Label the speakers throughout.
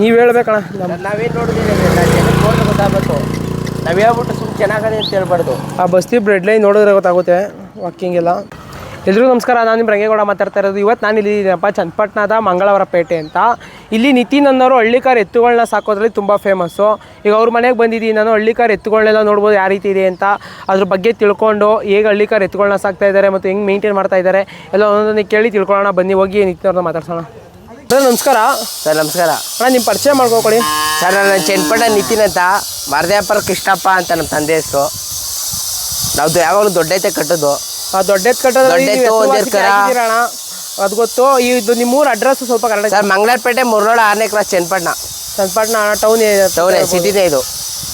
Speaker 1: ನೀವು ಹೇಳ್ಬೇಕಣ್ಣ. ನಮ್ಮ
Speaker 2: ನಾವೇನು ನೋಡಿದ್ರೆ ನೋಡಿ ಗೊತ್ತಾಗಬೇಕು. ನಾವು ಹೇಳ್ಬಿಟ್ಟು ಸುಮ್ಮನೆ ಚೆನ್ನಾಗದೆ ಅಂತ ಹೇಳ್ಬಾರ್ದು.
Speaker 1: ಆ ಬಸ್ತಿ ಬ್ರೆಡ್ ಲೈನ್ ನೋಡಿದ್ರೆ ಗೊತ್ತಾಗುತ್ತೆ ವಾಕಿಂಗ್ ಎಲ್ಲ. ಎಲ್ರಿಗೂ ನಮಸ್ಕಾರ ನಾನು ನಿಮ್ಮ ರಂಗೇಗೌಡ ಮಾತಾಡ್ತಾ ಇರೋದು. ಇವತ್ತು ನಾನು ಇಲ್ಲಿ ಇದ್ದೀನಪ್ಪ ಚನ್ನಪಟ್ಟಣದ ಮಂಗಳವಾರ ಪೇಟೆ ಅಂತ. ಇಲ್ಲಿ ನಿತಿನ್ ಅನ್ನೋರು ಹಳ್ಳಿಕಾರ್ ಎತ್ತುಗಳನ್ನ ಸಾಕೋದ್ರಲ್ಲಿ ತುಂಬ ಫೇಮಸ್ಸು ಈಗ ಅವ್ರ ಮನೆಗೆ ಬಂದಿದ್ದೀನಿ ನಾನು ಹಳ್ಳಿಕಾರ್ ಎತ್ತುಗಳನ್ನೆಲ್ಲ ನೋಡ್ಬೋದು ಯಾವ ರೀತಿ ಇದೆ ಅಂತ. ಅದ್ರ ಬಗ್ಗೆ ತಿಳ್ಕೊಂಡು ಹೇಗೆ ಹಳ್ಳಿಕಾರ್ ಎತ್ತುಗಳನ್ನ ಸಾಕ್ತಾ ಇದ್ದಾರೆ ಮತ್ತು ಹೆಂಗೆ ಮೇಂಟೈನ್ ಮಾಡ್ತಾ ಇದ್ದಾರೆ ಎಲ್ಲ ಒಂದೊಂದನ್ನು ಕೇಳಿ ತಿಳ್ಕೊಳ್ಳೋಣ. ಬನ್ನಿ ಹೋಗಿ ನಿತಿನ್ ಅವ್ರನ್ನ ಮಾತಾಡ್ಸೋಣ. ಸರ್ ನಮಸ್ಕಾರ.
Speaker 2: ಸರ್ ನಮಸ್ಕಾರ.
Speaker 1: ಅಣ್ಣ ನಿಮ್ಮ ಪರಿಚಯ ಮಾಡ್ಕೊಕೊಳ್ಳಿ
Speaker 2: ಸರ್ ನನ್ನ ಚನ್ನಪಟ್ಟ ನಿತಿನ್ ಅಂತ. ಮರದೇಪರ ಕೃಷ್ಣಪ್ಪ ಅಂತ ನಮ್ಮ ತಂದೆ ಹೆಸರು. ನಾವು ಯಾವಾಗಲೂ ದೊಡ್ಡೈತೆ ಕಟ್ಟೋದು.
Speaker 1: ಆ ದೊಡ್ಡ ಎತ್ತು ಕಟ್ಟೋದ್ರಲ್ಲಿ
Speaker 2: ದೊಡ್ಡ
Speaker 1: ನೀವು
Speaker 2: ಎತ್ತು,
Speaker 1: ಎತ್ತು
Speaker 2: ಒಂದ್
Speaker 1: ವಾಸಿಕೆ
Speaker 2: ಎರ್ಕರ.
Speaker 1: ಆಗಿದ್ದೀರಾ ಅಣ್ಣ. ಅದು ಗೊತ್ತು. ಇದು ನಿಮ್ಮೂರ ಅಡ್ರೆಸ್ ಸ್ವಲ್ಪ ಕರೆಕ್ಟ್
Speaker 2: ಸರ್ ಮಂಗಳಾರಪೇಟೆ ಮುರ್ರೋಳ ಆರನೇ cross Channapatna.
Speaker 1: Channapatna town
Speaker 2: town ಸಿಟಿನೇ ಇದು.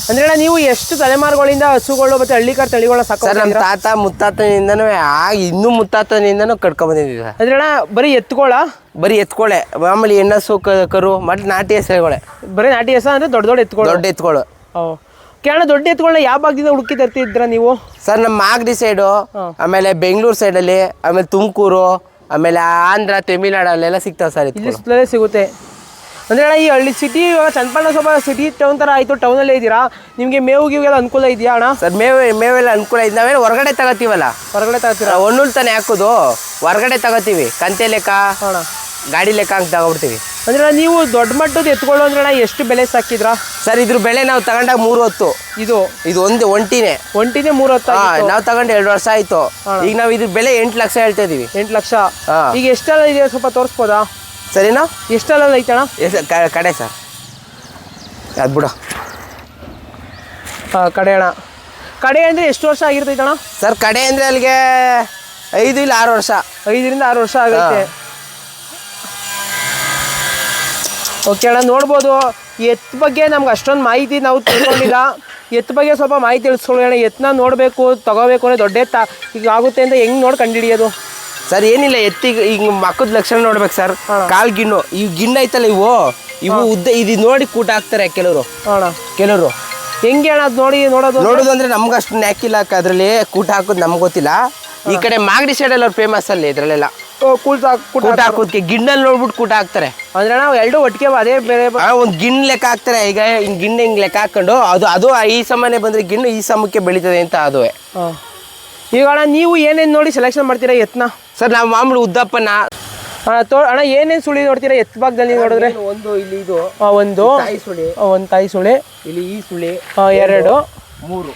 Speaker 1: ಅಂದ್ರೆ ಅಣ್ಣ ನೀವು ಎಷ್ಟು ತಲೆಮಾರುಗಳಿಂದ ಹಸುಗಳು ಮತ್ತೆ ಹಳ್ಳಿಕಾರ್ ತಳಿಗಳನ್ನ
Speaker 2: ಸರ್ ನಮ್ಮ ತಾತ ಮುತ್ತಾತನಿಂದನೂ ಆ ಇನ್ನೂ ಮುತ್ತಾತನಿಂದನೂ ಕಟ್ಕೊಂಡ್ಬಂದಿದ್ದೀವಿ ಸರ್.
Speaker 1: ಅಂದ್ರೆ ಅಣ್ಣ ಬರೀ ಎತ್ಕೊಳ?
Speaker 2: ಬರೀ ಎತ್ಕೊಳೆ. ಮಾಮೂಲಿ ಹೆಣ್ಣಸು ಕ- ಕರು ಮತ್ತು ನಾಟಿ ಹೆಸರುಗಳೇ
Speaker 1: ಬರೀ ನಾಟಿ ಹೆಸ ಅಂದ್ರೆ ದೊಡ್ಡ ದೊಡ್ಡ ಎತ್ಕೊಳ?
Speaker 2: ದೊಡ್ಡ ಎತ್ಕೊಳು.
Speaker 1: ಕೇಳ ದೊಡ್ಡ ಎತ್ಕೊಳ್ಳ ಯಾವ ಭಾಗದಿಂದ ಹುಡುಕಿ ತರ್ತಿದ್ರ ನೀವು?
Speaker 2: ಸರ್ ನಮ್ಮ ಮಾಗಡಿ ಸೈಡು ಆಮೇಲೆ ಬೆಂಗಳೂರು ಸೈಡಲ್ಲಿ ಆಮೇಲೆ ತುಮಕೂರು ಆಮೇಲೆ ಆಂಧ್ರ ತಮಿಳ್ನಾಡಲ್ಲೆಲ್ಲ ಸಿಗ್ತಾವೆ ಸರ್
Speaker 1: ಇಲ್ಲಿ
Speaker 2: ಎತ್ಕೊಳು.
Speaker 1: ಸುತ್ತಲೇ ಸಿಗುತ್ತೆ. ಅಂದ್ರೆ ಅಣ್ಣ ಈ ಹಳ್ಳಿ ಸಿಟಿ ಇವಾಗ ಚನ್ನಪಣ್ಣ ಸ್ವಲ್ಪ ಸಿಟಿ ಟೌನ್ ಥರ ಆಯಿತು ಟೌನಲ್ಲೇ ಇದ್ದೀರಾ? ನಿಮಗೆ ಮೇವು ಗೀವಿಗೆಲ್ಲ ಅನುಕೂಲ ಇದೆಯಾ ಅಣ್ಣ?
Speaker 2: ಸರ್ ಮೇವು ಮೇವೆಲ್ಲ ಅನುಕೂಲ ಇದೆ ನಾವೇನು ಹೊರಗಡೆ ತಗೋತೀವಲ್ಲ?
Speaker 1: ಹೊರಗಡೆ ತಗೋತೀರಾ?
Speaker 2: ಒಣ್ಣುಲ್ ತಾನೆ ಹಾಕೋದು. ಹೊರಗಡೆ ತಗೋತೀವಿ. ಕಂತೆ ಲೆಕ್ಕ
Speaker 1: ಅಣ್ಣ.
Speaker 2: ಗಾಡಿ ಲೆಕ್ಕ ಹಂಗೆ ತಗೊಬಿಡ್ತೀವಿ
Speaker 1: ಅಂದ್ರೆ ಅಣ್ಣ ನೀವು ದೊಡ್ಡ ಮಟ್ಟದ ಎತ್ಕೊಳ್ಳೋ ಅಂದ್ರೆ ಅಣ್ಣ ಎಷ್ಟು ಬೆಲೆ ಸಾಕಿದ್ರ?
Speaker 2: ಸರ್ ಇದ್ರ ಬೆಲೆ ನಾವು ತಗೊಂಡಾಗ ಮೂರು ಹೊತ್ತು.
Speaker 1: ಇದು?
Speaker 2: ಇದು ಒಂದು ಒಂಟಿನೇ.
Speaker 1: ಒಂಟಿನೇ ಮೂರು ಹೊತ್ತು
Speaker 2: ಹಾ ನಾವು ತಗೊಂಡು ಎರಡು ವರ್ಷ ಆಯ್ತು. ಈಗ ನಾವು ಇದ್ರ ಬೆಲೆ ಎಂಟು ಲಕ್ಷ ಹೇಳ್ತಾ ಇದೀವಿ.
Speaker 1: ಎಂಟು ಲಕ್ಷ. ಈಗ ಎಷ್ಟೆಲ್ಲ ಇದೆಯಾ ಸ್ವಲ್ಪ ತೋರಿಸ್ಬೋದಾ?
Speaker 2: ಸರಿನಾ?
Speaker 1: ಎಷ್ಟೆಲ್ಲ ಐತಣ
Speaker 2: ಎಸ್ ಕಡೆ ಸರ್. ಅದು ಬಿಡ.
Speaker 1: ಹಾಂ ಕಡೆ ಅಣ್ಣ. ಕಡೆ ಅಂದರೆ ಎಷ್ಟು ವರ್ಷ ಆಗಿರ್ತೈತಣ
Speaker 2: ಸರ್ ಕಡೆ ಅಂದರೆ ಅಲ್ಲಿಗೆ ಐದು ಇಲ್ಲ ಆರು ವರ್ಷ.
Speaker 1: ಐದರಿಂದ ಆರು ವರ್ಷ ಆಗುತ್ತೆ ಓಕೆ ಅಣ್ಣ ನೋಡ್ಬೋದು. ಎತ್ ಬಗ್ಗೆ ನಮ್ಗೆ ಅಷ್ಟೊಂದು ಮಾಹಿತಿ ನಾವು ತಿಳ್ಕೊಂಡಿಲ್ಲ. ಎತ್ ಬಗ್ಗೆ ಸ್ವಲ್ಪ ಮಾಹಿತಿ ತಿಳಿಸ್ಕೊಳ್ಳೋಣ. ಎತ್ತನ್ನ ನೋಡಬೇಕು ತಗೋಬೇಕು ಅಂದರೆ ದೊಡ್ಡ ಎತ್ತ. ಈಗ ಆಗುತ್ತೆ ಅಂತ ಹೆಂಗೆ ನೋಡಿ ಕಂಡುಹಿಡಿಯೋದು
Speaker 2: ಸರ್ ಏನಿಲ್ಲ ಎತ್ತಿಗೆ ಈಗ ಮಕ್ಕದ ಲಕ್ಷಣ ನೋಡ್ಬೇಕು ಸರ್ ಕಾಲ್ ಗಿಣ್ಣು. ಈ ಗಿಣ್ಣ ಐತಲ್ಲ ಇವು? ಇವು ಉದ್ದ ಇದು ನೋಡಿ ಕೂಟ ಹಾಕ್ತಾರೆ ಕೆಲವರು. ಕೆಲವರು.
Speaker 1: ಹೆಂಗೆ ಅಣ್ಣ ಅದು ನೋಡಿ ನೋಡೋದು
Speaker 2: ನೋಡೋದು ಅಂದ್ರೆ ನಮ್ಗೆ ಅಷ್ಟು ನ್ಯಾಕಿಲ್ಲ ಅದ್ರಲ್ಲಿ. ಕೂಟ ಹಾಕೋದು ನಮ್ಗೆ ಗೊತ್ತಿಲ್ಲ. ಈ ಕಡೆ ಮಾಗಡಿ ಸೈಡಲ್ಲಿ ಅವ್ರು ಫೇಮಸ್ ಅಲ್ಲಿ ಇದ್ರಲ್ಲೆಲ್ಲ.
Speaker 1: ಕೂಟ
Speaker 2: ಕೂಟ ಹಾಕೋದಕ್ಕೆ ಗಿಣ್ಣಲ್ಲಿ ನೋಡ್ಬಿಟ್ಟು ಕೂಟ ಹಾಕ್ತಾರೆ.
Speaker 1: ಅಂದ್ರೆ ನಾವು ಎರಡು ಒಟ್ಟಿಗೆ ಅದೇ ಬೇರೆ
Speaker 2: ಒಂದು ಗಿಣ್ಣ ಲೆಕ್ಕ ಹಾಕ್ತಾರೆ. ಈಗ ಹಿಂಗ್ ಗಿಣ್ಣು ಹಿಂಗೆ ಲೆಕ್ಕ ಹಾಕೊಂಡು ಅದು ಅದು ಈ ಸಮನೆ ಬಂದ್ರೆ ಗಿಣ್ಣು ಈ ಸಮಕ್ಕೆ ಬೆಳೀತದೆ ಅಂತ ಅದುವೆ.
Speaker 1: ಈಗ ಅಣ್ಣ ನೀವು ಏನೇನು ನೋಡಿ ಸೆಲೆಕ್ಷನ್ ಮಾಡ್ತೀರಾ ಯತ್ನ?
Speaker 2: ಸರ್ ನಾವು ಮಾಮೂಲಿ ಉದ್ದಪ್ಪನ.
Speaker 1: ಅಣ್ಣ ತೋ ಅಣ್ಣ ಏನೇನು ಸುಳಿ ನೋಡ್ತೀರಾ ಎತ್ ಭಾಗದಲ್ಲಿ ನೋಡಿದ್ರೆ?
Speaker 2: ಒಂದು ಇಲ್ಲಿ ಇದು.
Speaker 1: ಆ, ಒಂದು.
Speaker 2: ತಾಯಿ ಸುಳಿ.
Speaker 1: ಒಂದು ತಾಯಿ ಸುಳಿ.
Speaker 2: ಇಲ್ಲಿ ಈ ಸುಳಿ.
Speaker 1: ಆ, ಎರಡು.
Speaker 2: ಮೂರು.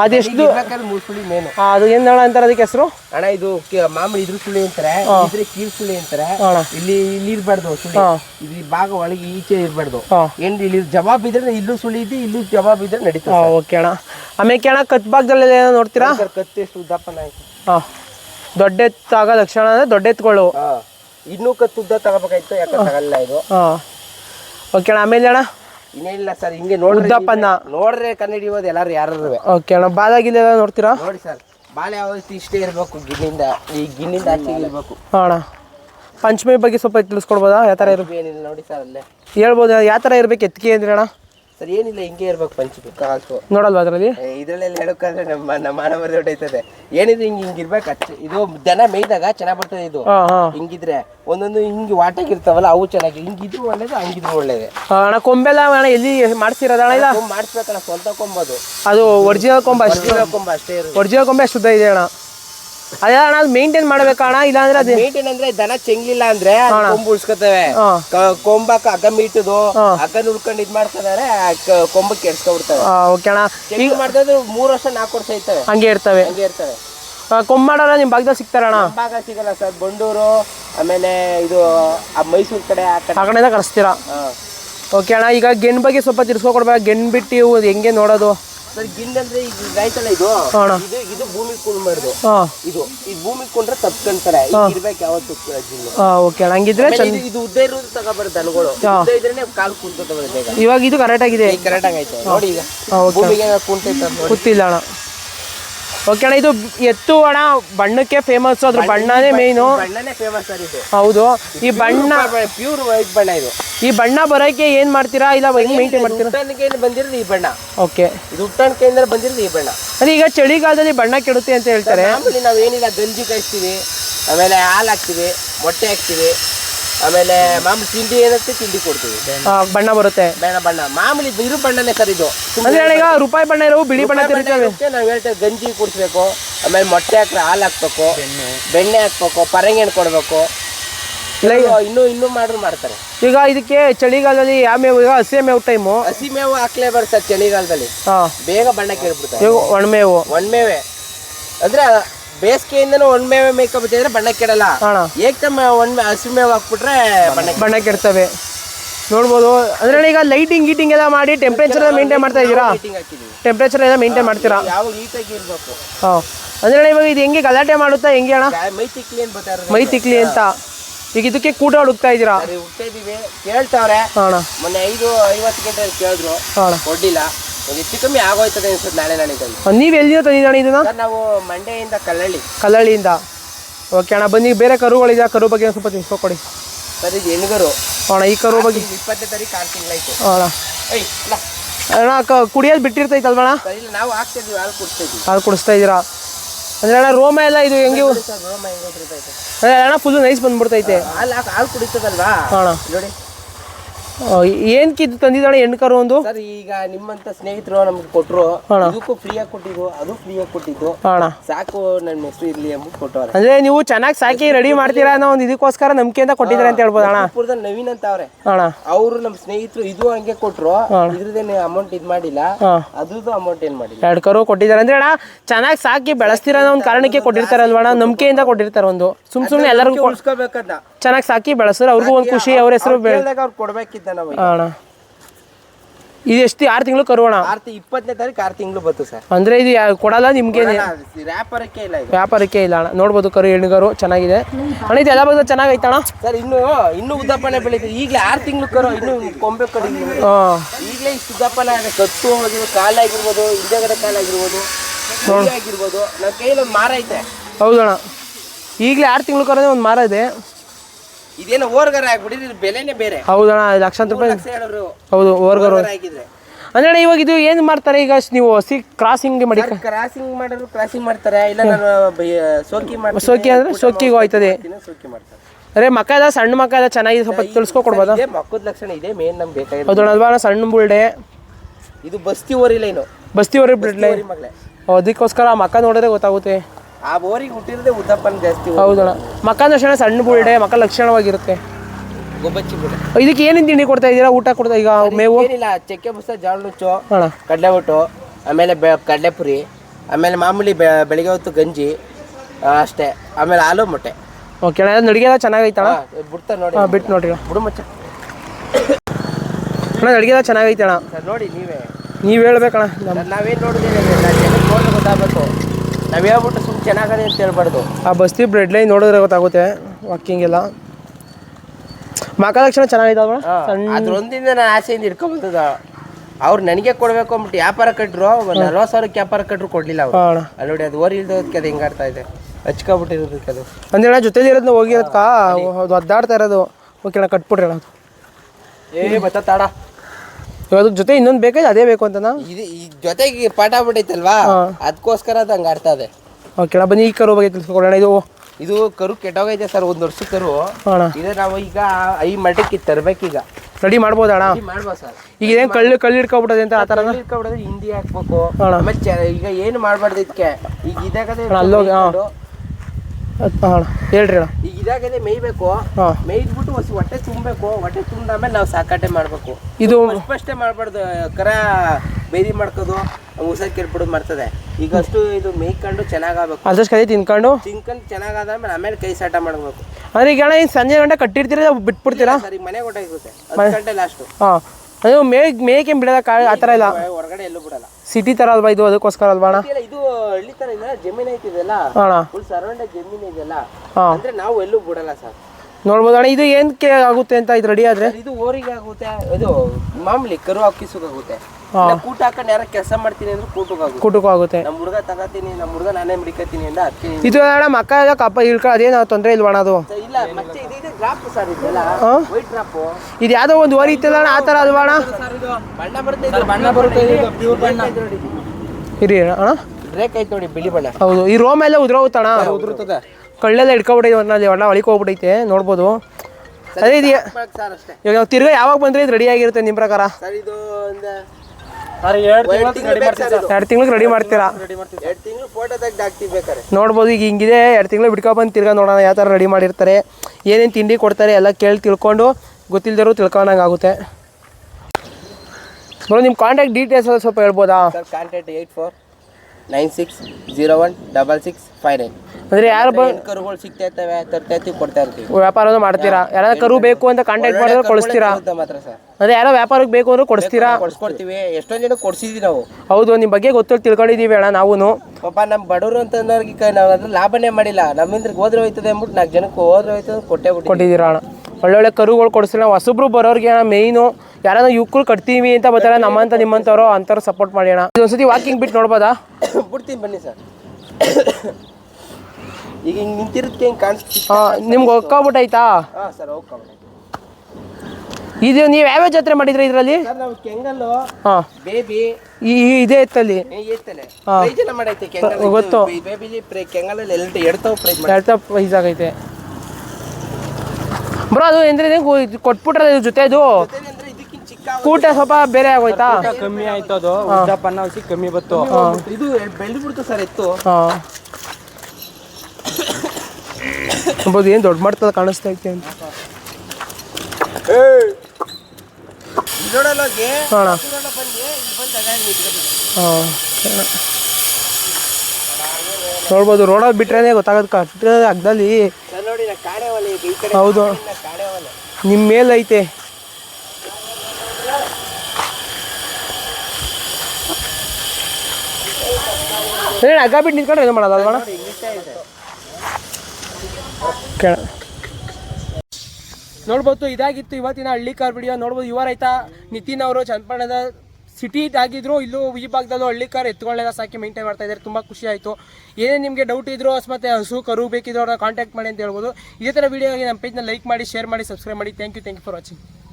Speaker 1: ಅದೆಷ್ಟು?
Speaker 2: ಮೂರು ಸುಳಿ ಮೇನು
Speaker 1: ಆ, ಅದು ಏನು ಅಣ್ಣ ಅಂತಾರೆ ಅದಕ್ಕೆ ಹೆಸರು?
Speaker 2: ಅಣ್ಣ ಇದು ಮಾಮೂಲಿ ಇದ್ರ ಸುಳಿ ಅಂತಾರೆ. ಇದ್ರೆ ಕೀಲ್ ಸುಳಿ ಅಂತಾರೆ.
Speaker 1: ಅಣ್ಣ.
Speaker 2: ಇಲ್ಲಿ ಇಲ್ಲಿ ಇರ್ಬಾರ್ದು ಸುಳಿ. ಇಲ್ಲಿ ಭಾಗ ಒಳಗೆ ಈಚೆ ಇರ್ಬಾರ್ದು. ಏನ್ ಇಲ್ಲಿ ಜವಾಬ್ ಇದ್ರೆ ಇಲ್ಲೂ ಸುಳಿ ಇದೆ ಇಲ್ಲೂ ಜವಾಬ್ ಇದ್ರೆ ನಡೀತದೆ
Speaker 1: ಹಾಂ ಓಕೆ ಅಣ್ಣ. ಆಮೇಲೆ ಅಣ್ಣ ಕತ್ ಭಾಗದಲ್ಲಿ ಏನೋ ನೋಡ್ತೀರಾ?
Speaker 2: ಸರ್ ಕತ್ತಿ ಎಷ್ಟು ಉದ್ದಪ್ಪನ ಆಯ್ತು.
Speaker 1: ಹಾಂ ದೊಡ್ಡ ಎತ್ತಾಗ ಲಕ್ಷಣ ಅಂದರೆ ದೊಡ್ಡ ಎತ್ತುಗಳು.
Speaker 2: ಹಾ ಇನ್ನೂ ಕತ್ತು ಉದ್ದ ತಗೋಬೇಕಾಯ್ತು ಯಾಕೆ ತಗಲ್ಲ ಇದು.
Speaker 1: ಹಾಂ ಓಕೆ ಅಣ್ಣ ಆಮೇಲೆ ಅಣ್ಣ
Speaker 2: ಇನ್ನೇನಿಲ್ಲ ಸರ್ ಹಿಂಗೆ ನೋಡ್ರಿ
Speaker 1: ಉದ್ದಪ್ಪನ.
Speaker 2: ನೋಡ್ರೆ ಕನ್ನಡಿ ಹೋದ್ ಎಲ್ಲಾರು ಯಾರು
Speaker 1: ಓಕೆ ಅಣ್ಣ ಬಾದಾಗಿಲೆಲ್ಲ ನೋಡ್ತೀರಾ?
Speaker 2: ನೋಡಿ ಸರ್ ಬಾಳೆ ಯಾವತ್ತು ಇಷ್ಟೇ ಇರಬೇಕು ಗಿಣ್ಣಿಂದ ಈ ಗಿಣ್ಣಿಂದ ಆಚೆ ಇರಬೇಕು.
Speaker 1: ಹಾಂ ಅಣ್ಣ. ಪಂಚಮಿ ಬಗ್ಗೆ ಸ್ವಲ್ಪ ತಿಳಿಸ್ಕೊಡ್ಬೋದಾ? ಯಾವ ಥರ ಇರಬೇಕು?
Speaker 2: ಏನಿಲ್ಲ ನೋಡಿ ಸರ್ ಅಲ್ಲೇ.
Speaker 1: ಹೇಳ್ಬೋದು ಯಾವ ಥರ ಇರಬೇಕು ಎತ್ತಿಗೆ ಅಂದ್ರೆ ಅಣ್ಣ?
Speaker 2: ಸರ್ ಏನಿಲ್ಲ ಹಿಂಗೆ ಇರ್ಬೇಕು ಪಂಚಮಿ. ಕಾಲ್ಸು.
Speaker 1: ನೋಡಲ್ವಾ ಅದರಲ್ಲಿ?
Speaker 2: ಇದರಲ್ಲೆಲ್ಲ ಹೇಳೋಕ್ಕಾದ್ರೆ ನಮ್ಮ ನಮ್ಮ ಮಾನ ಮರ್ಯಾದೆ ಹೊಟ್ಟೈತದೆ ಏನಿದೆ ಹಿಂಗೆ ಹಿಂಗೆ ಇರ್ಬೇಕು ಇದು ದನ ಮೇಯ್ದಾಗ ಚೆನ್ನಾಗಿ ಬರ್ತದೆ ಇದು.
Speaker 1: ಹಾಂ ಹಾಂ.
Speaker 2: ಹಿಂಗಿದ್ರೆ ಒಂದೊಂದು ಹಿಂಗೆ ವಾಟಾಗಿರ್ತಾವಲ್ಲ ಅವು ಚೆನ್ನಾಗಿ ಹಿಂಗಿದ್ರು ಒಳ್ಳೇದು ಹಂಗಿದ್ರು ಒಳ್ಳೇದು.
Speaker 1: ಅಣ್ಣ ಕೊಂಬೆಲ್ಲ ಅಣ್ಣ ಎಲ್ಲಿ ಮಾಡ್ಸಿರೋದ ಅಣ್ಣ ಇಲ್ಲ?
Speaker 2: ಮಾಡಿಸ್ಬೇಕಣ್ಣ ಸ್ವಂತ ಕೊಂಬದು.
Speaker 1: ಅದು ಒರಿಜಿನಲ್ ಕೊಂಬ ಅಷ್ಟು.
Speaker 2: ಕೊಂಬ ಅಷ್ಟೇ ಇರೋದು.
Speaker 1: ಒರಿಜಿನಲ್ ಕೊಂಬೆ ಅಷ್ಟು ಉದ್ದ ಇದೆ ಅಣ್ಣ. ಅದೇ ಅಣ್ಣ ಅದು ಮೇಂಟೈನ್ ಮಾಡ್ಬೇಕಾ ಅಣ್ಣ ಇಲ್ಲ ಅಂದ್ರೆ ಅದು
Speaker 2: ಮೇಂಟೈನ್ ಅಂದ್ರೆ ದನ ಚೆಂಗ್ಲಿಲ್ಲ ಅಂದ್ರೆ ಅದು ಕೊಂಬ್ ಉಳ್ಸ್ಕೊತವೆ. ಕ- ಕೊಂಬಾಕ ಹಗ್ಗ ಮೀಟದು ಉಳ್ಕೊಂಡು ಇದ್ ಮಾಡ್ತಾರೆ ಕೊಂಬ ಕೆಡ್ಸ್ಕೊಬಿಡ್ತವೆ.
Speaker 1: ಓಕೆ ಅಣ್ಣ.
Speaker 2: ಮಾಡ್ತಾ ಮಾಡ್ತಿದ್ರೆ ಮೂರ್ ವರ್ಷ ನಾಲ್ಕು ವರ್ಷ ಇರ್ತವೆ.
Speaker 1: ಹಂಗೆ ಇರ್ತವೆ.
Speaker 2: ಹಂಗೆ ಇರ್ತವೆ.
Speaker 1: ಆ, ಕೊಂಬಾಡೋಣ ನಿಮ್ಮ ಭಾಗದಲ್ಲಿ ಸಿಗ್ತಾರಣ್ಣ
Speaker 2: ಭಾಗ ಸಿಗಲ್ಲ ಸರ್ ಬಂಡೂರು ಆಮೇಲೆ ಇದು ಆ ಮೈಸೂರು ಕಡೆ ಆ ಕಡೆ.
Speaker 1: ಆ ಕಡೆಯಿಂದ ಕಳಿಸ್ತೀರಾ?
Speaker 2: ಹಾ.
Speaker 1: ಓಕೆ ಅಣ್ಣ ಈಗ ಗೆಣ್ ಬಗ್ಗೆ ಸ್ವಲ್ಪ ತಿರ್ಸ್ಕೊಡ್ಬೇಕು ಗೆಣ್ ಬಿಟ್ಟು ಇವು ಹೆಂಗೆ ನೋಡೋದು?
Speaker 2: ಸರ್ ಗಿಂಡ್ ಅಂದ್ರೆ ಈಗ ರೈತಲ್ಲ ಇದು? ಇದು ಇದು ಭೂಮಿ ಕುಣ್ಬಾರ್ದು. ಇದು ಈ ಭೂಮಿ ಕುಂಡ್ರೆ ತಪ್ಕೊಂತಾರೆ. ಇರ್ಬೇಕು ಯಾವತ್ತು ಗಿಣ್ಣು
Speaker 1: ಓಕೆ ಹಂಗಿದ್ರೆ
Speaker 2: ಇದು- ಉದ್ದ ಇರೋದು ತಗೋಬಾರ್ದು ದನಗಳು. ಉದ್ದ ಇದ್ರೆ ಕಾಲು ಕುಂತ
Speaker 1: ಇವಾಗ ಇದು ಕರೆಕ್ಟ್ ಆಗಿದೆ.
Speaker 2: ಕರೆಕ್ಟ್ ಆಗೈತೆ ನೋಡಿ ಈಗ. ಭೂಮಿಗೆ ಕುಂಟೈತೆ ನೋಡಿ.
Speaker 1: ಗೊತ್ತಿಲ್ಲ ಅಣ್ಣ. ಓಕೆ ಅಣ್ಣ ಇದು ಎತ್ತು ಅಣ್ಣ ಬಣ್ಣಕ್ಕೆ ಫೇಮಸ್ ಅದ್ರ ಬಣ್ಣನೇ ಮೇಯ್ನು
Speaker 2: ಬಣ್ಣನೇ ಫೇಮಸ್ ಸರ್ ಇದು
Speaker 1: ಹೌದು. ಈ ಬಣ್ಣ
Speaker 2: ಪ್ಯೂರ್ ವೈಟ್ ಬಣ್ಣ ಇದು.
Speaker 1: ಈ ಬಣ್ಣ ಬರೋಕ್ಕೆ ಏನು ಮಾಡ್ತೀರಾ? ಇಲ್ಲ ಹೆಂಗೆ ಮೇಂಟೈನ್ ಮಾಡ್ತೀರಾ?
Speaker 2: ಹುಟ್ಟಣಿಕೆಯಿಂದ ಬಂದಿರೋದು ಈ ಬಣ್ಣ.
Speaker 1: ಓಕೆ
Speaker 2: ಇದು ಹುಟ್ಟಣಿಕೆಯಿಂದ ಬಂದಿರೋದು ಈ ಬಣ್ಣ.
Speaker 1: ಅದೇ ಈಗ ಚಳಿಗಾಲದಲ್ಲಿ ಬಣ್ಣ ಕೆಡುತ್ತೆ ಅಂತ ಹೇಳ್ತಾರೆ.
Speaker 2: ಮಾಮೂಲಿ ನಾವೇನಿಲ್ಲ ಗಂಜಿ ಕಾಯಿಸ್ತೀವಿ ಆಮೇಲೆ ಹಾಲು ಹಾಕ್ತೀವಿ ಮೊಟ್ಟೆ ಹಾಕ್ತೀವಿ. ಆಮೇಲೆ ಮಾಮೂಲಿ ತಿಂಡಿ ಏನಂತೆ? ತಿಂಡಿ ಕೊಡ್ತೀವಿ.
Speaker 1: ಆ, ಬಣ್ಣ ಬರುತ್ತೆ.
Speaker 2: ಬೇಡ ಬಣ್ಣ. ಮಾಮೂಲಿ ಇರು ಬಣ್ಣನೇ ಸರ್ ಇದು
Speaker 1: ಅಂದ್ರೆ ಅಣ್ಣ ಈಗ ರೂಪಾಯಿ ಬಣ್ಣ ಇರೋ ಬಿಳಿ ಬಣ್ಣ ತಿರುತ್ತವೆ
Speaker 2: ನಾವು ಹೇಳ್ತೇವೆ ಗಂಜಿ ಕುಡಿಸ್ಬೇಕು ಆಮೇಲೆ ಮೊಟ್ಟೆ ಹಾಕ್ರೆ ಹಾಲು ಹಾಕ್ಬೇಕು ಬೆಣ್ಣೆ. ಹಾಕ್ಬೇಕು ಪರಂಗಿ ಹಣ್ಣು ಕೊಡ್ಬೇಕು ಇನ್ನು- ಇನ್ನು ಇನ್ನೂ ಮಾಡ್ರು ಮಾಡ್ತಾರೆ.
Speaker 1: ಈಗ ಇದಕ್ಕೆ ಚಳಿಗಾಲದಲ್ಲಿ ಯಾವ ಮೇವು ಈಗ ಹಸಿ ಮೇವು ಟೈಮು
Speaker 2: ಹಸಿ ಮೇವು ಹಾಕ್ಲೇಬಾರ್ದು ಸರ್ ಚಳಿಗಾಲದಲ್ಲಿ.
Speaker 1: ಹಾಂ.
Speaker 2: ಬೇಗ ಬಣ್ಣ ಕೇಳ್ಬಿಡ್ತಾರೆ
Speaker 1: ಈಗ ಒಣಮೇವು
Speaker 2: ಒಣಮೇವೆ ಅಂದ್ರೆ ಬೇಸಿಗೆಯಿಂದನೂ ಒಣ್ಮೇವೆ ಮೇಯ್ಕೊಬಿಟ್ಟಿದ್ರೆ ಬಣ್ಣ ಕೆಡಲ್ಲ. ಏಕ್ದಮ್ ಒಣ್ಮೆ ಹಸಿರು ಮೇವು ಹಾಕ್ಬಿಟ್ರೆ ಬಣ್ಣ
Speaker 1: ಬಣ್ಣ ಕೆಡ್ತವೆ. ನೋಡ್ಬೋದು. ಅಂದ್ರೆ ಈಗ ಲೈಟಿಂಗ್ ಗೀಟಿಂಗ್ ಎಲ್ಲ ಮಾಡಿ ಟೆಂಪ್ರೇಚರ್ ಮೇಂಟೈನ್ ಮಾಡ್ತಾ ಇದ್ದೀರಾ? ಟೆಂಪ್ರೇಚರ್ ಎಲ್ಲ ಮೇಂಟೈನ್ ಮಾಡ್ತೀರಾ?
Speaker 2: ಯಾವ ನೀಟಾಗಿ ಇರಬೇಕು.
Speaker 1: ಹಾಂ. ಅಂದ್ರೆ ಇವಾಗ ಇದು ಹೆಂಗೆ ಗಲಾಟೆ ಮಾಡುತ್ತಾ ಹೆಂಗೆ ಅಣ್ಣ?
Speaker 2: ಮೈ ತಿಕ್ಲಿ ಅಂತ ಬರ್ತಾರೆ
Speaker 1: ಮೈ ತಿಕ್ಲಿ ಅಂತ. ಈಗ ಇದಕ್ಕೆ ಕೂಟ ಹುಡುಕ್ತಾ ಇದ್ದೀರಾ?
Speaker 2: ಹುಡ್ತಾ ಇದೀವಿ ಕೇಳ್ತಾವ್ರೆ.
Speaker 1: ಹಾಂ
Speaker 2: ಮೊನ್ನೆ ಐದು ಐವತ್ತು ಗಂಟೆ ಕೇಳಿದ್ರು.
Speaker 1: ಹಾಂ
Speaker 2: ಕೊಡ್ಲಿಲ್ಲ. ಒಂದು ಹೆಚ್ಚು ಕಮ್ಮಿ ಆಗೋಯ್ತದೆ ಅನ್ಸುತ್ತೆ ನಾಳೆ ನಾಳೆ
Speaker 1: ನೀವು ಎಲ್ಲಿಂದ ತಂದಿದ್ದಣ್ಣ ಇದನ್ನ?
Speaker 2: ಸರ್ ನಾವು ಮಂಡ್ಯದಿಂದ ಕಲ್ಲಳ್ಳಿ.
Speaker 1: ಕಲ್ಲಳ್ಳಿಯಿಂದ. ಓಕೆ ಅಣ್ಣ ಬನ್ನಿ ಬೇರೆ ಕರುಗಳಿದೆ ಕರು ಬಗ್ಗೆ ಒಂದ್ ಸ್ವಲ್ಪ ತಿಳ್ಕೊಕೊಡಿ
Speaker 2: ಸರ್ ಇದು ಹೆಣ್ಗರು
Speaker 1: ಅಣ್ಣ ಈ ಕರು ಬಗ್ಗೆ
Speaker 2: ಇಪ್ಪತ್ತನೇ ತಾರೀಕು ಆರು ತಿಂಗಳಾಯ್ತು.
Speaker 1: ಅಣ್ಣ.
Speaker 2: ಏಯ್ ಇಲ್ಲ.
Speaker 1: ಅಣ್ಣ ಕ ಕುಡಿಯೋದು ಬಿಟ್ಟಿರ್ತೈತಲ್ವಣ್ಣ?
Speaker 2: ಸರ್ ಇಲ್ಲ ನಾವು ಹಾಕ್ತಿದ್ವಿ ಹಾಲು ಕುಡಿಸ್ತಿದ್ವಿ
Speaker 1: ಹಾಲು ಕುಡಿಸ್ತಾ ಇದ್ದೀರಾ? ಅಂದ್ರೆ ಅಣ್ಣ ರೋಮ ಎಲ್ಲ ಇದು ಹೆಂಗೆ
Speaker 2: ಸರ್ ರೋಮ ಹೆಂಗ್
Speaker 1: ಅಣ್ಣ ಫುಲ್ಲು ನೈಸ್ ಬಂದ್ಬಿಡ್ತೈತೆ.
Speaker 2: ಹಾಲು ಹಾಕಿ ಹಾಲು ಕುಡಿತದಲ್ವಾ?
Speaker 1: ಅಣ್ಣ.
Speaker 2: ನೋಡಿ.
Speaker 1: ಏನಕ್ಕೆ ಕಿತ್ತು ತಂದಿದ್ದಾಳೆ ಹೆಣ್ಣು ಕರು ಒಂದು?
Speaker 2: ಸರ್ ಈಗ ನಿಮ್ಮಂತ ಸ್ನೇಹಿತರು ನಮ್ಗೆ ಕೊಟ್ರು.
Speaker 1: ಅದಕ್ಕೂ
Speaker 2: ಇದಕ್ಕೂ ಆಗಿ ಕೊಟ್ಟಿದ್ದು ಅದು ಫ್ರೀಯಾಗಿ ಕೊಟ್ಟಿದ್ದು.
Speaker 1: ಅಣ್ಣ
Speaker 2: ಸಾಕು ನನ್ನ ಹೆಸರು ಇರ್ಲಿ ಅಂದ್ಬಿಟ್ಟು ಕೊಟ್ಟವ್ರೆ.
Speaker 1: ಅಂದ್ರೆ ನೀವು ಚೆನ್ನಾಗಿ ಸಾಕಿ ರೆಡಿ ಮಾಡ್ತೀರಾ ಅನ್ನೋ ಒಂದು ಇದಕ್ಕೋಸ್ಕರ ನಂಬಿಕೆಯಿಂದ ಕೊಟ್ಟಿದ್ದಾರೆ ಅಂತ ಹೇಳ್ಬೋದು ಅಣ್ಣ?
Speaker 2: ಪುರದ ನವೀನ್ ಅಂತ ಅವ್ರೆ.
Speaker 1: ಅಣ್ಣ
Speaker 2: ಅವರು ನಮ್ಮ ಸ್ನೇಹಿತರು ಇದು ಹಂಗೆ ಕೊಟ್ರು ಇದ್ರದ್ದೇನು ಅಮೌಂಟ್ ಇದ್ ಮಾಡಿಲ್ಲ.
Speaker 1: ಅದ್ರದು
Speaker 2: ಅದ್ರದ್ದು ಅಮೌಂಟ್ ಏನ್ ಮಾಡಿಲ್ಲ.
Speaker 1: ಎರಡು ಕರು ಕೊಟ್ಟಿದ್ದಾರೆ. ಅಂದ್ರೆ ಅಣ್ಣ ಚೆನ್ನಾಗಿ ಸಾಕಿ ಬೆಳೆಸ್ತೀರ ಅನ್ನೋ ಒಂದು ಕಾರಣಕ್ಕೆ ಕೊಟ್ಟಿರ್ತಾರಲ್ವ ಅಣ್ಣ? ನಂಬಿಕೆಯಿಂದ ಕೊಟ್ಟಿರ್ತಾರೆ ಒಂದು. ಸುಮ್ ಸುಮ್ಮನೆ ಎಲ್ಲರಿಗೂ ಚೆನ್ನಾಗಿ ಸಾಕಿ ಬೆಳೆಸಿದ್ರೆ ಅವ್ರಿಗೂ ಒಂದು ಖುಷಿ ಅವ್ರ ಹೆಸರು
Speaker 2: ಬೆಳೆದಾಗ ಅವ್ರು ಅವ್ರು ನಾವು
Speaker 1: ಅಣ್ಣ. ಇದು ಎಷ್ಟು ಆರು ತಿಂಗಳು ಕರು ಅಣ್ಣ
Speaker 2: ಆರು ಇಪ್ಪತ್ತನೇ ತಾರೀಕು ಆರು ತಿಂಗಳು ಬಂತು ಸರ್.
Speaker 1: ಅಂದ್ರೆ ಇದು ಯಾ- ಕೊಡಲ್ಲ ನಿಮ್ಗೆ
Speaker 2: ವ್ಯಾಪಾರಕ್ಕೆ ಇಲ್ಲ ಇದು.
Speaker 1: ವ್ಯಾಪಾರಕ್ಕೆ ಇಲ್ಲ ಅಣ್ಣ. ನೋಡ್ಬೋದು ಕರು ಹೆಣ್ಗರು ಚೆನ್ನಾಗಿದೆ. ಅಣ್ಣ ಇದು ಎಲ್ಲ ಬಗ್ಗೆ ಚೆನ್ನಾಗೈತೆ ಅಣ್ಣ?
Speaker 2: ಸರ್ ಇನ್ನು ಇನ್ನು ಉದ್ದಪ್ಪನೆ ಬೆಳೀತದೆ ಈಗಲೇ ಆರು ತಿಂಗಳು ಕರು ಇನ್ನು ಕೊಂಬೆ ಕಡಿ
Speaker 1: ಹಾಂ.
Speaker 2: ಈಗಲೇ ಇಷ್ಟು ಉದ್ದಪ್ಪನ ಆಗಿದೆ ಕತ್ತು ಹೋಗಿರೋ ಕಾಲಾಗಿರ್ಬೋದು ಹಿಂದೆಗಡೆ ಕಾಲಾಗಿರ್ಬೋದು ಆಗಿರ್ಬೋದು ನಮ್ಮ ಕೈಯಲ್ಲಿ ಒಂದು ಮಾರ ಐತೆ.
Speaker 1: ಹೌದಣ್ಣ. ಈಗಲೇ ಆರು ತಿಂಗಳು ಕರೋದೇ ಒಂದು ಮಾರ ಇದೆ.
Speaker 2: ಇದೇನೋ ಓರ್ಗರ್ ಆಗ್ಬಿಟ್ಟಿದ್ರೆ ಇದ್ರ ಬೆಲೆನೇ ಬೇರೆ.
Speaker 1: ಹೌದಣ್ಣ ಲಕ್ಷಾಂತರ ರೂಪಾಯಿ.
Speaker 2: ಲಕ್ಷ
Speaker 1: ಹೌದು ಓರ್ಗರ್.
Speaker 2: ಹಾಕಿದ್ರೆ
Speaker 1: ಅಂದ್ರೆ ಅಣ್ಣ ಇವಾಗ ಇದು ಏನು ಮಾಡ್ತಾರೆ ಈಗ ನೀವು ಹಸಿ ಕ್ರಾಸಿಂಗ್ ಮಾಡಿ
Speaker 2: ಕ್ರಾಸಿಂಗ್ ಮಾಡಿದ್ರು ಕ್ರಾಸಿಂಗ್ ಮಾಡ್ತಾರೆ ಇಲ್ಲ ನಾನು ಸೋಕಿ ಮಾಡಿ
Speaker 1: ಸೋಕಿ ಅಂದ್ರೆ ಸೋಕಿಗೆ ಹೋಯ್ತದೆ.
Speaker 2: ಸೋಕಿ ಮಾಡ್ತಾರೆ.
Speaker 1: ಅರೆ ಮಕ್ಕ ಎಲ್ಲ ಸಣ್ಣ ಮಕ್ಕ ಎಲ್ಲ ಚೆನ್ನಾಗಿದೆ ಸ್ವಲ್ಪ ತಿಳಿಸ್ಕೊ ಕೊಡ್ಬೋದಾ?
Speaker 2: ಇದೇ ಮಕ್ಕದ ಲಕ್ಷಣ ಇದೆ ಮೇನ್ ನಮ್ಗೆ ಬೇಕಾಗಿದೆ
Speaker 1: ಅದು ಅಲ್ವಾ ಸಣ್ಣ ಬುಲ್ಡೆ
Speaker 2: ಇದು ಬಸ್ತಿ ಓರಿ ಲೈನು
Speaker 1: ಬಸ್ತಿ ಬಿಡ್ಲೆ
Speaker 2: ಓರಿ ಮಗಳೇ.
Speaker 1: ಅದಕ್ಕೋಸ್ಕರ ಆ ಮಕ್ಕ ನೋಡಿದ್ರೆ ಗೊತ್ತಾಗುತ್ತೆ.
Speaker 2: ಆ ಬೋರಿಗೆ ಹುಟ್ಟಿರದೆ ಉದ್ದಪ್ಪನ ಜಾಸ್ತಿ.
Speaker 1: ಹೌದಣ್ಣ. ಮಕ್ಕ ಲಕ್ಷಣ ಸಣ್ಣ ಬುಲ್ಡೆ ಮಕ್ಕ ಲಕ್ಷಣವಾಗಿರುತ್ತೆ.
Speaker 2: ಗೊಬ್ಬಚ್ಚಿ ಬಿಡ
Speaker 1: ಇದಕ್ಕೆ ಏನೇನು ತಿಂಡಿ ಕೊಡ್ತಾ ಇದ್ದೀರಾ? ಊಟ ಕೊಡ್ತಾ ಈಗ ಮೇವು?
Speaker 2: ಏನಿಲ್ಲ ಚಕ್ಕೆ ಬುಸ ಜೋಳ ನುಚ್ಚು
Speaker 1: ಅಣ್ಣ.
Speaker 2: ಕಡಲೆ ಒಟ್ಟು ಆಮೇಲೆ ಬೆ ಕಡಲೆಪುರಿ ಆಮೇಲೆ ಮಾಮೂಲಿ ಬೆ ಬೆಳಿಗ್ಗೆ ಹೊತ್ತು ಗಂಜಿ ಆ, ಅಷ್ಟೇ. ಆಮೇಲೆ ಆಲೂ ಮೊಟ್ಟೆ.
Speaker 1: ಓಕೆ ಅಣ್ಣ ಅಡುಗೆ ಎಲ್ಲ ಚೆನ್ನಾಗೈತಣ್ಣ?
Speaker 2: ಹಾ, ಬಿಡ್ತಾರೆ ನೋಡಿ.
Speaker 1: ಹಾಂ ಬಿಟ್ಟು ನೋಡ್ರಿ.
Speaker 2: ಬಿಡು ಮಚ್ಚ.
Speaker 1: ಅಣ್ಣ ಅಡುಗೆ ಎಲ್ಲ ಚೆನ್ನಾಗೈತೆ ಅಣ್ಣ.
Speaker 2: ಸರ್ ನೋಡಿ ನೀವೇ.
Speaker 1: ನೀವು ಹೇಳ್ಬೇಕಣ್ಣ. ನಮ್ಮ
Speaker 2: ನಾವೇನು ನೋಡಿದ್ದೀವಿ ಜನಕ್ಕೆ ನೋಡಿ ಗೊತ್ತಾಗಬೇಕು. ನಾವು ಹೇಳ್ಬಿಟ್ಟು ಸುಮ್ಮನೆ ಚೆನ್ನಾಗದೆ ಅಂತ ಹೇಳ್ಬಾರ್ದು.
Speaker 1: ಆ ಬಸ್ತಿ ಬ್ರೆಡ್ ಲೈನ್ ನೋಡಿದ್ರೆ ಗೊತ್ತಾಗುತ್ತೆ ವಾಕಿಂಗ್ ಎಲ್ಲ. ಲಕ್ಷಣ ಚೆನ್ನಾಗೈತಲ್ವ ಸಣ್ಣ
Speaker 2: ಅದ್ರೊಂದಿಂದ ನಾನು ಆಸೆಯಿಂದ ಹಿಡ್ಕೊಂಬಂದದ ಅವ್ರು ನನಗೆ ಕೊಡ್ಬೇಕು ಅಂದ್ಬಿಟ್ಟು ವ್ಯಾಪಾರ ಕಟ್ರು ಒಂದು ನಲ್ವತ್ತು ಸಾವಿರಕ್ಕೆ ವ್ಯಾಪಾರ ಕಟ್ರು ಕೊಡ್ಲಿಲ್ಲ ಅವ್ರು. ಅಲ್ಲಿ ನೋಡಿ ಅದು ಓರಿ ಇಲ್ದೋದಕ್ಕೆ ಅದು ಹೆಂಗಾಡ್ತಾ ಇದೆ. ಹಚ್ಕೊಬಿಟ್ಟಿರೋದಕ್ಕೆ ಅದು.
Speaker 1: ಅಂದ್ರೆ ಅಣ್ಣ ಜೊತೆಲಿ ಇರೋದನ್ನ ಹೋಗಿರೋದ್ಕ? ಅದು ಒದ್ದಾಡ್ತಾ ಇರೋದು. ಓಕೆ ಅಣ್ಣ ಕಟ್ಬಿಡ್ರಿ ಅಣ್ಣ.
Speaker 2: ಏ ಬತ್ತ
Speaker 1: ಇವಾಗ ಜೊತೆ ಇನ್ನೊಂದು ಬೇಕಾಯ್ತು ಅದೇ ಬೇಕು ಅಂತನಾ?
Speaker 2: ಇದು ಈ ಜೊತೆಗೆ ಪಾಠ ಬಿಟ್ಟೈತಲ್ವಾ? ಅದಕ್ಕೋಸ್ಕರ ಅದು ಹಂಗೆ ಆಡ್ತಾ ಇದೆ.
Speaker 1: ಓಕೆ ಅಣ್ಣ ಬನ್ನಿ ಈ ಕರು ಬಗ್ಗೆ ತಿಳ್ಸ್ಕೊಳ್ಳೋಣ ಇದು
Speaker 2: ಇದು ಕರು ಕೆಟ್ಟೋಗೈತೆ ಸರ್ ಒಂದು ವರ್ಷ ಕರು.
Speaker 1: ಅಣ್ಣ
Speaker 2: ಇದು ನಾವು ಈಗ ಐ ಮಠಕ್ಕೆ ತರಬೇಕೀಗ.
Speaker 1: ರೆಡಿ ಮಾಡ್ಬೋದಣ್ಣ
Speaker 2: ಮಾಡ್ಬೋದು ಸರ್.
Speaker 1: ಈಗ ಏನು ಕಳ್ಳು ಕಳ್ಳು ಹಿಡ್ಕೊಬಿಟ್ಟದೆ ಅಂತ ಆ ಥರ
Speaker 2: ಇಟ್ಕೊಬಿಡೋದು ಹಿಂದಿ ಹಾಕ್ಬೇಕು.
Speaker 1: ಅಣ್ಣ.
Speaker 2: ಆಮೇಲೆ ಚ- ಈಗ ಏನು ಮಾಡಬಾರ್ದು ಇದಕ್ಕೆ ಈಗ ಇದಾಗದೆ
Speaker 1: ಅಣ್ಣ, ಅಲ್ಲೋಗಿ, ಹಾ. ಹಾಂ ಅಣ್ಣ ಹೇಳ್ರಿ ಅಣ್ಣ
Speaker 2: ಈಗ ಇದಾಗದೆ ಮೇಯ್ಬೇಕು.
Speaker 1: ಹಾಂ.
Speaker 2: ಮೇಯ್ದ್ಬಿಟ್ಟು ಹೊಸ ಹೊಟ್ಟೆ ತುಂಬಬೇಕು. ಹೊಟ್ಟೆ ತುಂಬ್ದಾದ್ಮೇಲೆ ನಾವು ಸಾಕಾಟೆ ಮಾಡಬೇಕು.
Speaker 1: ಇದು
Speaker 2: ಅಷ್ಟೇ ಮಾಡ್ಬಾರ್ದು. ಕರ ಬೇರಿ ಮಾಡ್ಕೋದು ಉಸ ಕೆಡ್ಬಿಡೋದು ಮಾಡ್ತದೆ. ಈಗ ಅಷ್ಟು ಇದು ಮೇಯ್ಕೊಂಡು ಚೆನ್ನಾಗಾಗಬೇಕು.
Speaker 1: ಅರ್ಧಷ್ಟು ಕೈ ತಿನ್ಕೊಂಡು?
Speaker 2: ತಿನ್ಕೊಂಡು ಚೆನ್ನಾಗಾದ್ಮೇಲೆ ಆಮೇಲೆ ಕೈ ಸಾಟ ಮಾಡಬೇಕು.
Speaker 1: ಅಂದ್ರೆ ಈಗ ಅಣ್ಣ ಈಗ ಸಂಜೆ ಗಂಟೆ ಕಟ್ಟಿರ್ತೀರ ಬಿಟ್ಬಿಡ್ತೀರಾ?
Speaker 2: ಸರಿ ಮನೆ ಇರುತ್ತೆ ಹತ್ತು ಗಂಟೆ ಲಾಸ್ಟು
Speaker 1: ಹಾಂ. ಅದು ಮೇಯ್ಕೆ ಮೇಕೆ ಬಿಡೋದಕ್ಕೆ ಆ ಥರ ಇಲ್ಲ?
Speaker 2: ಹೊರಗಡೆ ಎಲ್ಲೂ ಬಿಡಲ್ಲ.
Speaker 1: ಸಿಟಿ ತರ ಅಲ್ವಾ ಇದು? ಅದಕ್ಕೋಸ್ಕರ ಅಲ್ವಾ ಅಣ್ಣ?
Speaker 2: ಇದು ಹಳ್ಳಿ ತರ ಇದೆ ಜಮೀನ್ ಐತಿದೆಲ್ಲ
Speaker 1: ಅಣ್ಣ.
Speaker 2: ಫುಲ್ ಸರೌಂಡ್ ಜಮೀನ್ ಇದೆಯಲ್ಲ
Speaker 1: ಹಾಂ.
Speaker 2: ಅಂದ್ರೆ ನಾವು ಎಲ್ಲೂ ಬಿಡಲ್ಲ ಸರ್.
Speaker 1: ನೋಡ್ಬೋದು ಅಣ್ಣ ಇದು ಏನಕ್ಕೆ ಆಗುತ್ತೆ ಅಂತ ಇದು ರೆಡಿ ಆದ್ರೆ?
Speaker 2: ಇದು ಓರಿಗೆ ಆಗುತ್ತೆ ಇದು ಮಾಮೂಲಿ ಕರು ಹಾಕಿಸೋಕಾಗುತ್ತೆ ಕೂಟ ಹಾಕೊಂಡು ಯಾರ ಕೆಲಸ ಮಾಡ್ತೀನಿ ಅಂದ್ರೆ ಕೂಟಕ್ಕಾಗುತ್ತೆ
Speaker 1: ಕೂಟಕ್ಕೂ ಆಗುತ್ತೆ.
Speaker 2: ನಮ್ಮ ಹುಡುಗ ತಗತೀನಿ ನಮ್ಮ ಹುಡುಗ ನಾನೇ ಮಿಡಿಕತೀನಿ ಅಂತ ಅದಕ್ಕೆ
Speaker 1: ಇದು ಅಣ್ಣ ಮಕ್ಕ ಎಲ್ಲ ಕಪ್ಪ ಇಳ್ಕ ಅದೇನು ತೊಂದರೆ ಇಲ್ವಾ ಅಣ್ಣ ಅದು?
Speaker 2: ಇಲ್ಲ ಮತ್ತೆ ಇದು ಇದೆ ಡ್ರಾಪ್ ಸರ್ ಇದೆಲ್ಲ ವೈಟ್ ಡ್ರಾಪ್
Speaker 1: ಇದು ಯಾವುದೋ ಒಂದು ಓರಿ ಇತ್ತಲ್ಲ ಅಣ್ಣ ಆ ಥರ ಅದು ಅಣ್ಣ?
Speaker 2: ಬಣ್ಣ ಬರುತ್ತೆ
Speaker 1: ಇರಿ ಅಣ್ಣ.
Speaker 2: ಬ್ರೇಕ್ ಐತೆ ನೋಡಿ ಬಿಳಿ ಬಣ್ಣ.
Speaker 1: ಹೌದು ಈ ರೋಮ್ ಎಲ್ಲ ಉದ್ರೋಗುತ್ತಣ್ಣ
Speaker 2: ಉದುರುತ್ತದೆ.
Speaker 1: ಕಳ್ಳೆಲ್ಲ ಹಿಡ್ಕೊಬಿಟ್ಟೈತೆ ಅಲ್ಲಿ ಒಳ್ಳೆ ಅಳಿಕ ಹೋಗ್ಬಿಟ್ಟೈತೆ ನೋಡ್ಬೋದು. ಅದೇ ಇದೆಯಾ?
Speaker 2: ಸರ್ ಅಷ್ಟೇ.
Speaker 1: ಇವಾಗ ನಾವು ತಿರ್ಗಾ ಯಾವಾಗ ಬಂದ್ರೆ ಇದು ರೆಡಿ ಆಗಿರುತ್ತೆ ನಿಮ್ಮ ಪ್ರಕಾರ?
Speaker 2: ಸರ್ ಇದು ಒಂದು
Speaker 3: ಎರಡು
Speaker 2: ತಿಂಗಳು
Speaker 1: ತಿಂಗಳಿಗೆ ರೆಡಿ ಮಾಡ್ತೀರಾ? ನೋಡ್ಬೋದು ಈಗ ಹಿಂಗಿದೆ ಎರಡು ತಿಂಗಳು ಬಿಟ್ಕೊಬಂದು ತಿರ್ಗಾ ನೋಡೋಣ ಯಾವ ಥರ ರೆಡಿ ಮಾಡಿರ್ತಾರೆ. ಏನೇನು ತಿಂಡಿ ಕೊಡ್ತಾರೆ ಎಲ್ಲ ಕೇಳಿ ತಿಳ್ಕೊಂಡು ಗೊತ್ತಿಲ್ಲದರು ತಿಳ್ಕೊಳಂಗೆ ಆಗುತ್ತೆ ಬರೋ ನಿಮ್ಮ ಕಾಂಟ್ಯಾಕ್ಟ್ ಡೀಟೇಲ್ಸ್ ಸ್ವಲ್ಪ ಹೇಳ್ಬೋದಾ?
Speaker 2: Contact eight four nine six zero one double six five nine.
Speaker 1: ಅಂದರೆ ಯಾರು ಬ
Speaker 2: ಕರುಗಳು ಸಿಗ್ತಾ ಇರ್ತವೆ ತರ್ತಾ ಇರ್ತೀವಿ ಕೊಡ್ತಾ ಇರ್ತೀವಿ.
Speaker 1: ವ್ಯಾಪಾರವನ್ನು ಮಾಡ್ತೀರಾ? ಯಾರಾದ್ರೂ ಕರು ಬೇಕು ಅಂತ ಕಾಂಟ್ಯಾಕ್ಟ್ ಮಾಡಿದ್ರೆ ಕೊಡಿಸ್ತೀರಾ?
Speaker 2: ಅಂತ ಮಾತ್ರ ಸರ್.
Speaker 1: ಅಂದರೆ ಯಾರೋ ವ್ಯಾಪಾರಕ್ಕೆ ಬೇಕು ಅಂದ್ರೆ ಕೊಡಿಸ್ತೀರಾ?
Speaker 2: ಕೊಡ್ಸ್ಕೊಡ್ತೀವಿ. ಎಷ್ಟೊಂದು ಜನ ಕೊಡ್ಸಿದ್ವಿ ನಾವು.
Speaker 1: ಹೌದು ನಿಮ್ಮ ಬಗ್ಗೆ ಗೊತ್ತಲ್ಲಿ ತಿಳ್ಕೊಂಡಿದ್ದೀವಿ ಅಣ್ಣ ನಾವು
Speaker 2: ಪಾಪ ನಮ್ಮ ಬಡವರು ಅಂತಂದವ್ರಿಗೆ ನಾವು ಅದ್ರ ಲಾಭನೇ ಮಾಡಿಲ್ಲ. ನಮ್ಮಿಂದ ಹೋದ್ರೆ ಹೋಯ್ತದೆ ಅಂದ್ಬಿಟ್ಟು ನಾಲ್ಕು ಜನಕ್ಕೆ ಹೋದ್ರೆ ಹೋಯ್ತದೆ ಕೊಟ್ಟೆ ಬಿಟ್ಟು
Speaker 1: ಕೊಟ್ಟಿದ್ದೀರಾ ಅಣ್ಣ? ಒಳ್ಳೊಳ್ಳೆ ಕರುಗಳು ನಾವು ಹೊಸಬ್ರು ಬರೋರಿಗೆ ಅಣ್ಣ ಮೇಯ್ನು ಯಾರಾದ್ರೂ ಯುವಕರು ಕಟ್ತೀವಿ ಅಂತ ಬರ್ತಾರೆ ನಮ್ಮಂತ ನಿಮ್ಮಂತವ್ರು ಅಂಥವ್ರು ಸಪೋರ್ಟ್ ಮಾಡಿ ಅಣ್ಣ. ಇದೊಂದ್ಸತಿ ವಾಕಿಂಗ್ ಬಿಟ್ಟು ನೋಡ್ಬೋದಾ?
Speaker 2: ಬಿಡ್ತೀನಿ ಬನ್ನಿ ಸರ್. ಈಗ ಹಿಂಗೆ ನಿಂತಿರೋದಕ್ಕೆ ಹಿಂಗೆ ಕಾಣಿಸ್ತಿ
Speaker 1: ಹಾಂ ನಿಮ್ಗೆ ಒಕ್ಕೊಬಿಟ್ಟೈತಾ
Speaker 2: ಹಾಂ ಸರ್ ಹೋಗ್ಕೊಂಡು
Speaker 1: ಇದು ನೀವು ಯಾವ್ಯಾವ ಜಾತ್ರೆ ಮಾಡಿದ್ರಿ ಇದರಲ್ಲಿ?
Speaker 2: ಸರ್ ನಾವು ಕೆಂಗಲ್ಲು
Speaker 1: ಹಾಂ.
Speaker 2: ಬೇಬಿ
Speaker 1: ಈ ಇದೇ ಎತ್ತಲ್ಲಿ.
Speaker 2: ಏತಲೆ
Speaker 1: ಹಾ.
Speaker 2: ಪ್ರೈಸ್ ಎಲ್ಲ ಮಾಡೈತೆ ಕೆಂಗಲ್
Speaker 1: ಗೊತ್ತು.
Speaker 2: ಬೇಬಿಲಿ ಕೆಂಗಲಲ್ಲಿ ಎಲ್ಲ ಎಡ್ತಾವ್ ಪ್ರೈಸ್ ಮಾಡಿ.
Speaker 1: ಎರಡು ಪ್ರೈಸ್ ಆಗೈತೆ. ಬ್ರೋ ಅದು ಎಂದ್ರೆ ಕೊಟ್ಬಿಟ್ರೆ ಇದ್ರ ಜೊತೆ ಅದು? ಕೂಟ ಸ್ವಲ್ಪ ಬೇರೆ ಆಗೋಯ್ತಾ?
Speaker 3: ಕಮ್ಮಿ ಆಯ್ತು ಅದು. ಔಷಧಿ ಕಮ್ಮಿ ಬತ್ತು
Speaker 2: ಇದು ಬೆಳೆದ್ಬಿಡ್ತು ಸರ್ ಇತ್ತು
Speaker 1: ಹಾಂ. ಅಂಬೋದು ಏನು ದೊಡ್ಡ ಮಾಡ್ತದ ಕಾಣಿಸ್ತಾ ಐತೆ ಅಂತ. ಹಾಂ. ಹಾಂ ನೋಡ್ಬೋದು ರೋಡಲ್ಲಿ ಬಿಟ್ರೇನೆ ಗೊತ್ತಾಗತ್ತೆ ಬಿಟ್ರೆ ಅಗ್ದಲ್ಲಿ
Speaker 2: ಸರ್ ನೋಡಿ ನಾ ಕಾಡೆ ಈ ಕಡೆ
Speaker 1: ಹೌದು.
Speaker 2: ನಿಮ್ಮ ಮೇಲೈತೆ ಒಲೆ.
Speaker 1: ನಿಮ್ಮ ಅಗ್ಗ ಬಿಟ್ಟು ನಿಂತ್ಕೊಂಡ್ರೆ ಏನು ಮಾಡೋದು ಕೇಳ ನೋಡ್ಬೋದು, ಇದಾಗಿತ್ತು ಇವತ್ತಿನ ಹಳ್ಳಿ ಕಾರ್ ವಿಡಿಯೋ ನೋಡ್ಬೋದು ಯುವ ರೈತ ನಿತಿನ್ ಅವರು ಚನ್ನಪಟ್ಟಣದ ಸಿಟಿ ಆಗಿದ್ರು ಇಲ್ಲೂ ಈ ಭಾಗದಲ್ಲೂ ಹಳ್ಳಿ ಕಾರ್ ಎತ್ಕೊಳ್ಳೆಲ್ಲ ಸಾಕಿ ಮೇಂಟೈನ್ ಮಾಡ್ತಾ ಇದ್ದಾರೆ. ತುಂಬ ಖುಷಿ ಆಯಿತು. ಏನೇ ನಿಮಗೆ ಡೌಟ್ ಇದ್ರು ಮತ್ತೆ ಹಸು, ಕರು ಬೇಕಿದ್ರು ಅವ್ರನ್ನ ಕಾಂಟ್ಯಾಕ್ಟ್ ಮಾಡಿ ಅಂತ ಹೇಳ್ಬೋದು. ಇದೇ ಥರ ವೀಡಿಯೋಗೆ ನಮ್ಮ ಪೇಜ್ನ ಲೈಕ್ ಮಾಡಿ ಶೇರ್ ಮಾಡಿ ಸಬ್ಸ್ಕ್ರೈಬ್ ಮಾಡಿ. Thank you thank you for watching